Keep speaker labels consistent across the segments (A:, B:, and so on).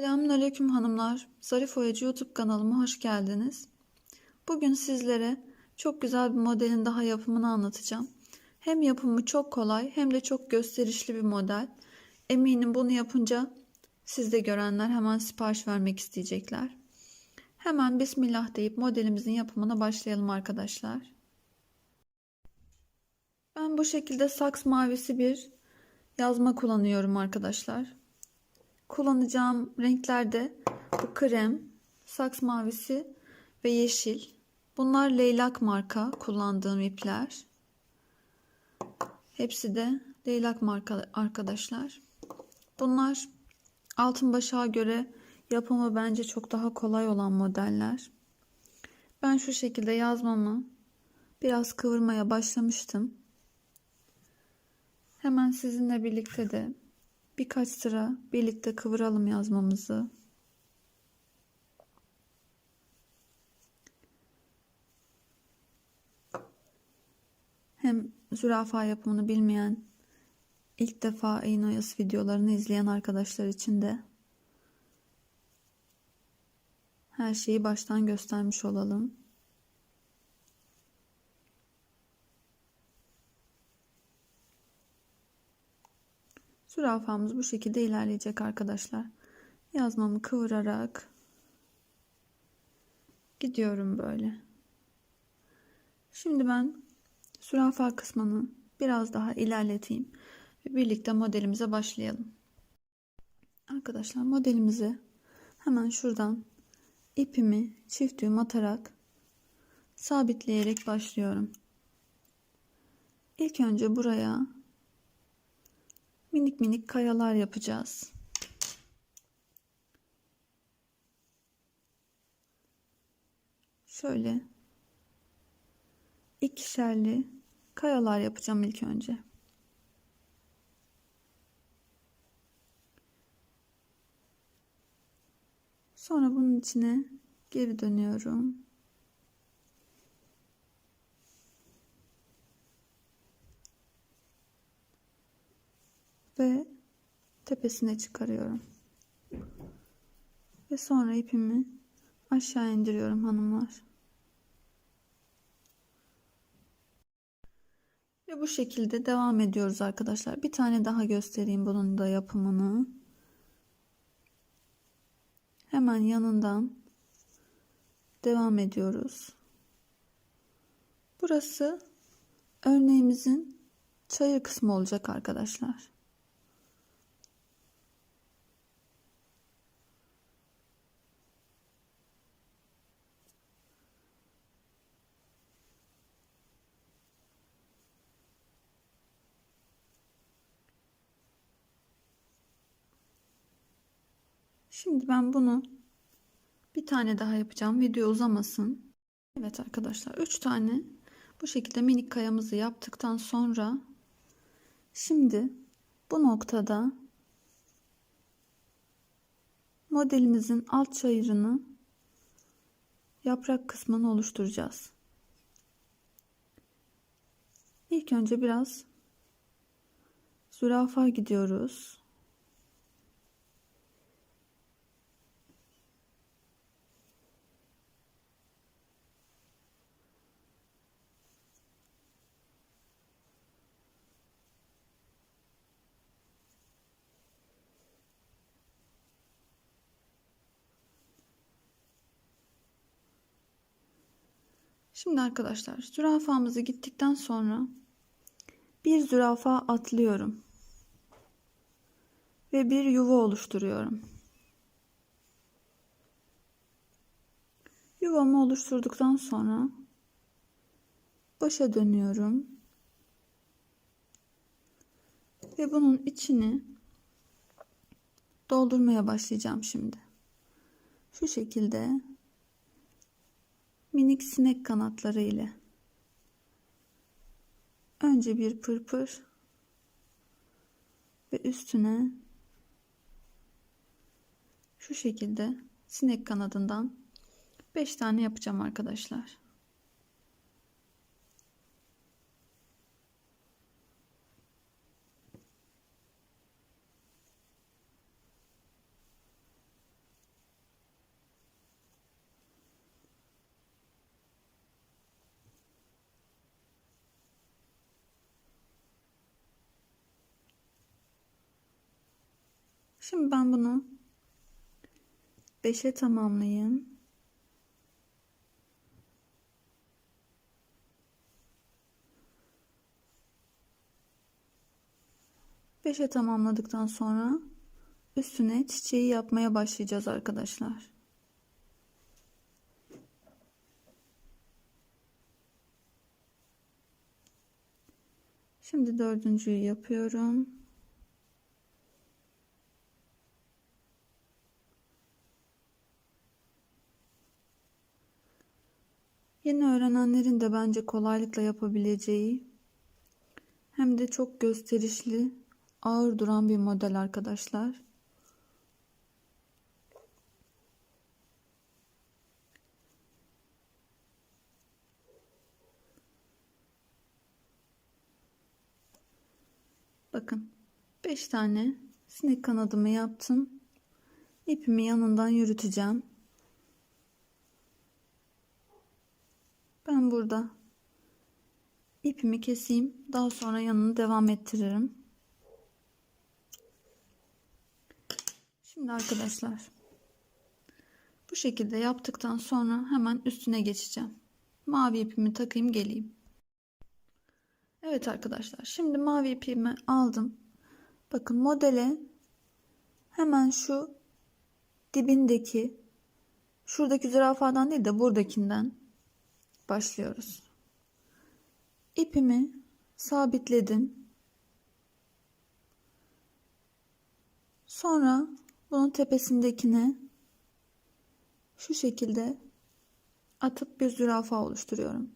A: Selamünaleyküm hanımlar. Zarif Oyacı YouTube kanalıma hoş geldiniz. Bugün sizlere çok güzel bir modelin daha yapımını anlatacağım. Hem yapımı çok kolay hem de çok gösterişli bir model. Eminim bunu yapınca siz de görenler hemen sipariş vermek isteyecekler. Hemen Bismillah deyip modelimizin yapımına başlayalım arkadaşlar. Ben bu şekilde saks mavisi bir yazma kullanıyorum arkadaşlar. Kullanacağım renkler de bu krem, saks mavisi ve yeşil. Bunlar leylak marka kullandığım ipler. Hepsi de leylak marka arkadaşlar. Bunlar altın başağa göre yapımı bence çok daha kolay olan modeller. Ben şu şekilde yazmamı biraz kıvırmaya başlamıştım. Hemen sizinle birlikte de birkaç sıra birlikte kıvıralım yazmamızı. Hem zürafa yapımını bilmeyen, ilk defa iğne oyası videolarını izleyen arkadaşlar için de her şeyi baştan göstermiş olalım. Zürafamız bu şekilde ilerleyecek arkadaşlar. Yazmamı kıvırarak gidiyorum böyle. Şimdi ben zürafa kısmını biraz daha ilerleteyim ve birlikte modelimize başlayalım. Arkadaşlar modelimize hemen şuradan ipimi çift düğüm atarak sabitleyerek başlıyorum. İlk önce buraya minik minik kayalar yapacağız. Şöyle ikişerli kayalar yapacağım ilk önce. Sonra bunun içine geri dönüyorum. Ve tepesine çıkarıyorum. Ve sonra ipimi aşağı indiriyorum hanımlar. Ve bu şekilde devam ediyoruz arkadaşlar. Bir tane daha göstereyim bunun da yapımını. Hemen yanından devam ediyoruz. Burası örneğimizin çayır kısmı olacak arkadaşlar. Şimdi ben bunu bir tane daha yapacağım. Video uzamasın. Evet arkadaşlar 3 tane bu şekilde minik kayamızı yaptıktan sonra şimdi bu noktada modelimizin alt çayırını yaprak kısmını oluşturacağız. İlk önce biraz zürafa gidiyoruz. Şimdi arkadaşlar zürafamızı gittikten sonra bir zürafa atlıyorum. Ve bir yuva oluşturuyorum. Yuvamı oluşturduktan sonra başa dönüyorum. Ve bunun içini doldurmaya başlayacağım şimdi. Şu şekilde minik sinek kanatları ile önce bir pırpır ve üstüne şu şekilde sinek kanadından 5 tane yapacağım arkadaşlar. Şimdi ben bunu 5'e tamamlayayım. Beşe tamamladıktan sonra üstüne çiçeği yapmaya başlayacağız arkadaşlar. Şimdi dördüncüyü yapıyorum. Yeni öğrenenlerin de bence kolaylıkla yapabileceği hem de çok gösterişli, ağır duran bir model arkadaşlar. Bakın 5 tane sinek kanadımı yaptım. İpimi yanından yürüteceğim. Ben burada ipimi keseyim. Daha sonra yanını devam ettiririm. Şimdi arkadaşlar bu şekilde yaptıktan sonra hemen üstüne geçeceğim. Mavi ipimi takayım geleyim. Evet arkadaşlar şimdi mavi ipimi aldım. Bakın modele hemen şu dibindeki şuradaki zürafadan değil de buradakinden başlıyoruz. İpimi sabitledim. Sonra bunun tepesindekine şu şekilde atıp bir zürafa oluşturuyorum.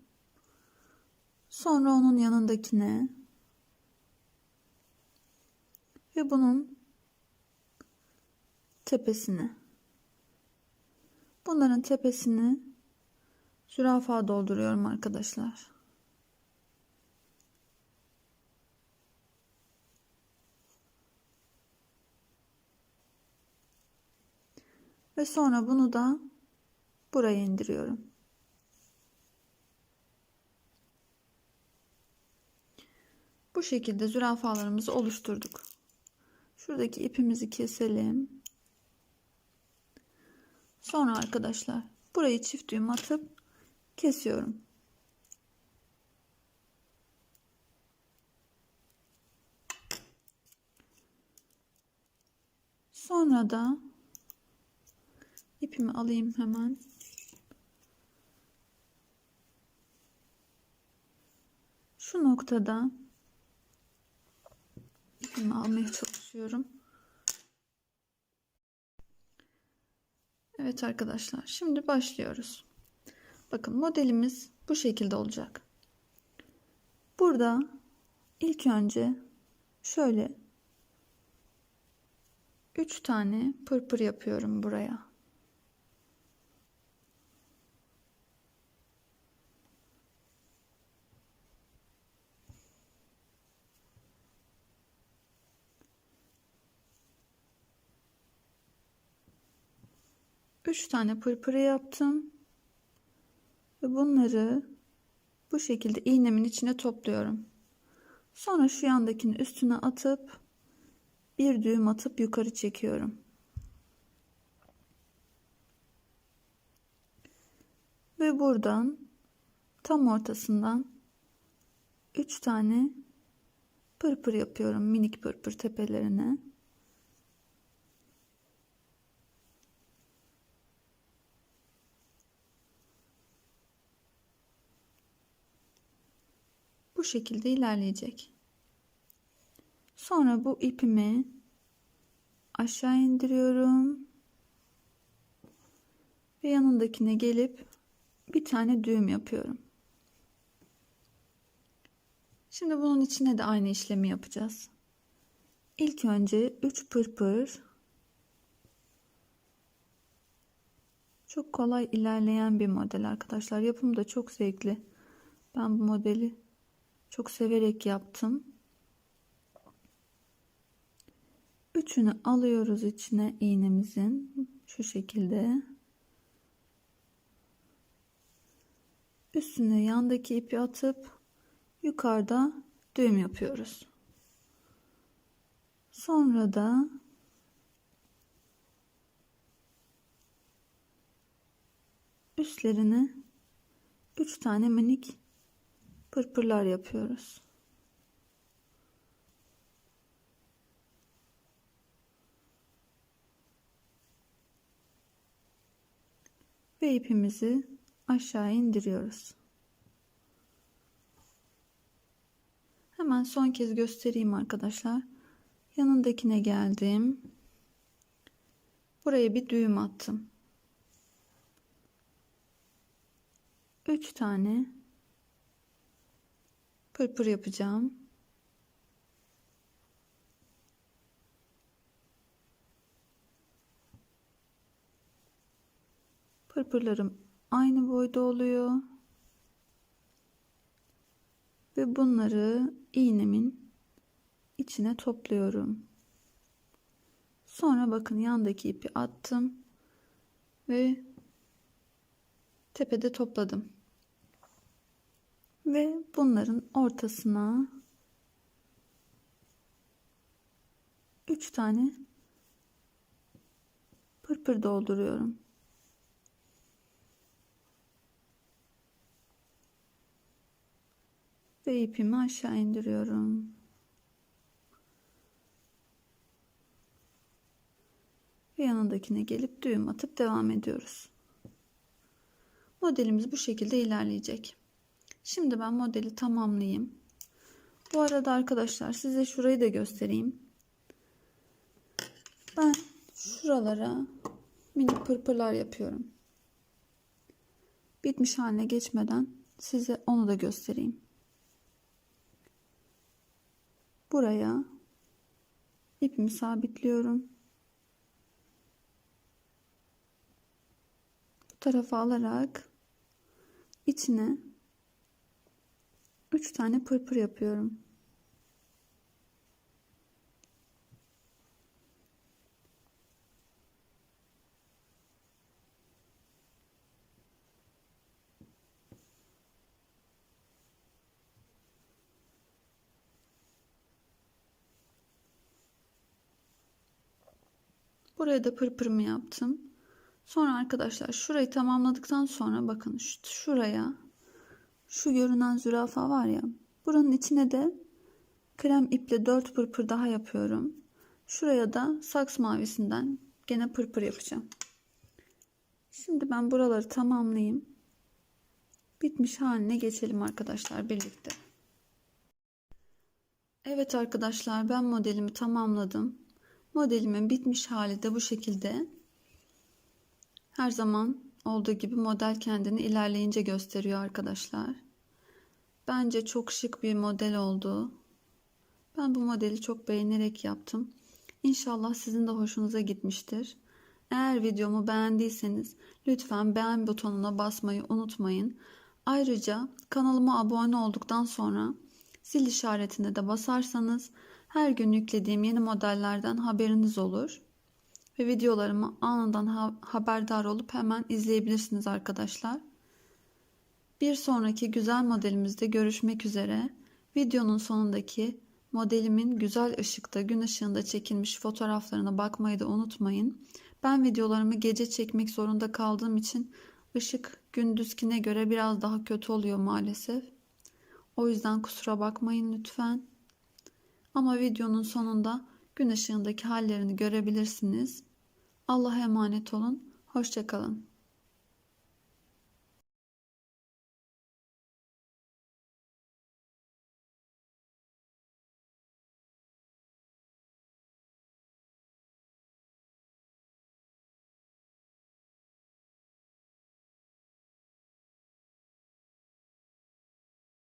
A: Sonra onun yanındakine ve bunun tepesine. Bunların tepesini zürafa dolduruyorum arkadaşlar. Ve sonra bunu da buraya indiriyorum. Bu şekilde zürafalarımızı oluşturduk. Şuradaki ipimizi keselim. Sonra arkadaşlar burayı çift düğüm atıp kesiyorum. Sonra da ipimi alayım hemen. Şu noktada ipimi almaya çalışıyorum. Evet arkadaşlar şimdi başlıyoruz. Bakın modelimiz bu şekilde olacak. Burada ilk önce şöyle 3 tane pırpır yapıyorum buraya. Üç tane pırpırı yaptım. Ve bunları bu şekilde iğnemin içine topluyorum. Sonra şu yandakinin üstüne atıp bir düğüm atıp yukarı çekiyorum. Ve buradan tam ortasından 3 tane pırpır yapıyorum minik pırpır tepelerine. Bu şekilde ilerleyecek. Sonra bu ipimi aşağı indiriyorum. Ve yanındakine gelip bir tane düğüm yapıyorum. Şimdi bunun içine de aynı işlemi yapacağız. İlk önce 3 pırpır çok kolay ilerleyen bir model arkadaşlar. Yapımı da çok zevkli. Ben bu modeli çok severek yaptım. Üçünü alıyoruz içine iğnemizin şu şekilde. Üstüne yandaki ipi atıp yukarıda düğüm yapıyoruz. Sonra da üstlerine 3 tane minik pırpırlar yapıyoruz. Ve ipimizi aşağı indiriyoruz. Hemen son kez göstereyim arkadaşlar. Yanındakine geldim. Buraya bir düğüm attım. 3 tane pırpır yapacağım. Pırpırlarım aynı boyda oluyor. Ve bunları iğnemin içine topluyorum. Sonra bakın yandaki ipi attım ve tepede topladım. Ve bunların ortasına 3 tane pırpır dolduruyorum. Ve ipimi aşağı indiriyorum. Ve yanındakine gelip düğüm atıp devam ediyoruz. Modelimiz bu şekilde ilerleyecek. Şimdi ben modeli tamamlayayım. Bu arada arkadaşlar size şurayı da göstereyim. Ben şuralara minik pırpırlar yapıyorum. Bitmiş haline geçmeden size onu da göstereyim. Buraya ipimi sabitliyorum. Bu tarafa alarak içine 3 tane pırpır yapıyorum. Buraya da pırpırımı yaptım. Sonra arkadaşlar şurayı tamamladıktan sonra bakın şuraya şu görünen zürafa var ya buranın içine de krem iple 4 pırpır daha yapıyorum. Şuraya da saks mavisinden gene pırpır yapacağım. Şimdi ben buraları tamamlayayım. Bitmiş haline geçelim arkadaşlar birlikte. Evet arkadaşlar ben modelimi tamamladım. Modelimin bitmiş hali de bu şekilde. Her zaman olduğu gibi model kendini ilerleyince gösteriyor arkadaşlar. Bence çok şık bir model oldu. Ben bu modeli çok beğenerek yaptım. İnşallah sizin de hoşunuza gitmiştir. Eğer videomu beğendiyseniz lütfen beğen butonuna basmayı unutmayın. Ayrıca kanalıma abone olduktan sonra zil işaretine de basarsanız her gün yüklediğim yeni modellerden haberiniz olur. Ve videolarımı anından ha haberdar olup hemen izleyebilirsiniz arkadaşlar. Bir sonraki güzel modelimizde görüşmek üzere. Videonun sonundaki modelimin güzel ışıkta gün ışığında çekilmiş fotoğraflarına bakmayı da unutmayın. Ben videolarımı gece çekmek zorunda kaldığım için ışık gündüzkine göre biraz daha kötü oluyor maalesef. O yüzden kusura bakmayın lütfen. Ama videonun sonunda gün ışığındaki hallerini görebilirsiniz. Allah'a emanet olun. Hoşçakalın.